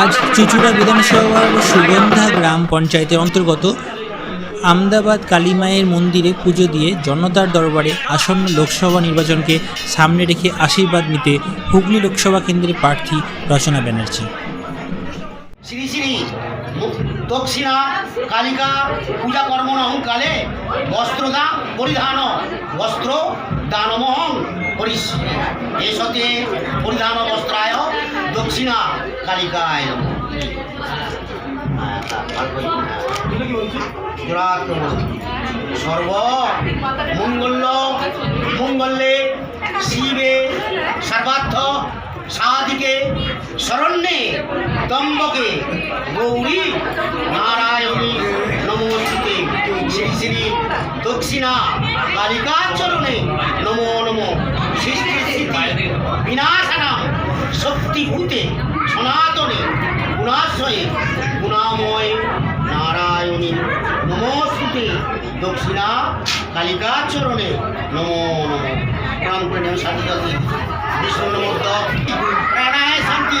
আজ চুচুড়া বিধানসভার সুগন্ধা গ্রাম পঞ্চায়েতের অন্তর্গত আমদাবাদ কালীমায়ের মন্দিরে পুজো দিয়ে জনতার দরবারে আসন্ন লোকসভা নির্বাচনকে সামনে রেখে আশীর্বাদ নিতে হুগলি লোকসভা কেন্দ্রের প্রার্থী রচনা ব্যানার্জি। শ্রী শ্রী দক্ষিণা কালিকা পূজা কর্মণহং কালে বস্ত্রদান পরিধান, বস্ত্র দানমহং করিস এসতে পরিধান বস্ত্রায় দক্ষিণা কালিকায়। সর্ব মঙ্গল্য মঙ্গলে শিবে সর্বার্থ সাধিকে শরণ্যে তম্বকে গৌরী নারায়ণী নমস্তে শ্রী শ্রী দক্ষিণা কালিকাচরণে নমো নমো। সৃষ্টি স্থিতি বিনাশনাম শক্তিভূতে সনাতনে গুণাশ্রয়ে গুণাময় নারায়ণী নমস্তে দক্ষিণা কালিকাচরণে নমো নমো। প্রণাম করে নেন সাথী বিষ্ণু নমস্ত প্রাণায় শান্তি।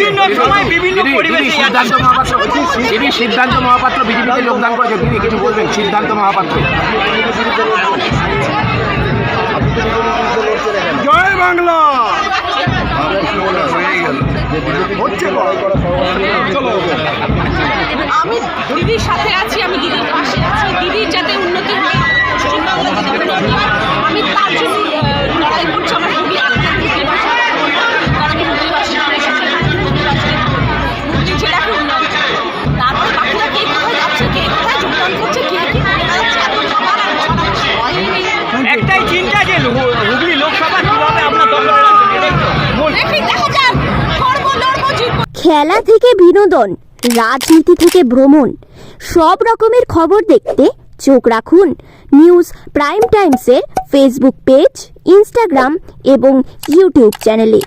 বিভিন্ন সময় বিভিন্ন পরিবেশে সিদ্ধান্ত মহাপাত্র তিনি সিদ্ধান্ত মহাপাত্র বিজেপিতে যোগদান করেছে। তিনি কিছু বলবেন? সিদ্ধান্ত মহাপাত্র। জয় বাংলা! আমি দিদির সাথে আছি খেলা থেকে বিনোদন, রাজনীতি থেকে ভ্রমণ, সব রকমের খবর দেখতে চোখ রাখুন নিউজ প্রাইম টাইমসের ফেসবুক পেজ, ইনস্টাগ্রাম এবং ইউটিউব চ্যানেলে।